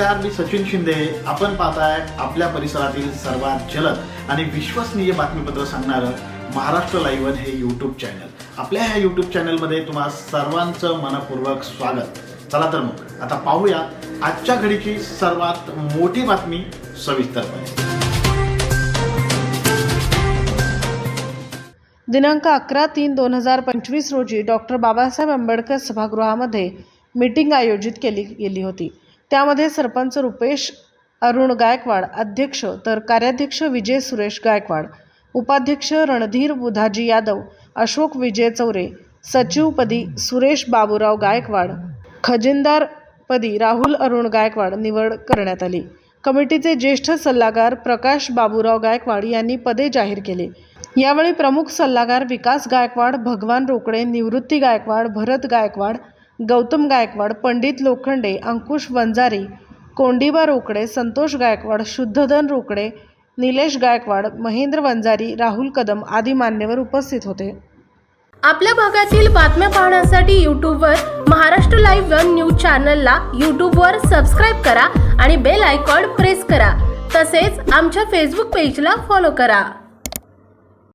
नमस्कार मी सचिन शिंदे. आपण पाहताय आपल्या परिसरातील सर्वात जलद आणि विश्वसनीय बातमीपत्र सांगणारं महाराष्ट्र लाईव्हन हे यूट्यूब चॅनल आपल्या ह्या यूट्यूब चॅनलमध्ये तुम्हा सर्वांचं मनपूर्वक स्वागत. चला तर मग आता पाहूया आजच्या घडीची सर्वात मोठी बातमी सविस्तरपणे. दिनांक अकरा तीन दोन हजार पंचवीस रोजी डॉक्टर बाबासाहेब आंबेडकर सभागृहामध्ये मीटिंग आयोजित केली गेली होती. त्यामध्ये सरपंच रुपेश अरुण गायकवाड अध्यक्ष तर कार्याध्यक्ष विजय सुरेश गायकवाड उपाध्यक्ष रणधीर बुधाजी यादव अशोक विजय चौरे सचिवपदी सुरेश बाबूराव गायकवाड खजिनदारपदी राहुल अरुण गायकवाड निवड करण्यात आली. कमिटीचे ज्येष्ठ सल्लागार प्रकाश बाबूराव गायकवाड यांनी पदे जाहीर केली. यावेळी प्रमुख सल्लागार विकास गायकवाड भगवान रोकडे निवृत्ती गायकवाड भरत गायकवाड गौतम गायकवाड पंडित लोखंडे अंकुश वंजारी कोंडिबा रोकडे संतोष गायकवाड शुद्धधन रोकडे निलेश गायकवाड महेंद्र वंजारी राहुल कदम आदी मान्यवर उपस्थित होते. आपल्या भागातील बातम्या पाहण्यासाठी यूट्यूबवर महाराष्ट्र लाईव्ह वन न्यूज चॅनलला यूट्यूबवर सबस्क्राईब करा आणि बेल आयकॉन प्रेस करा. तसेच आमच्या फेसबुक पेजला फॉलो करा.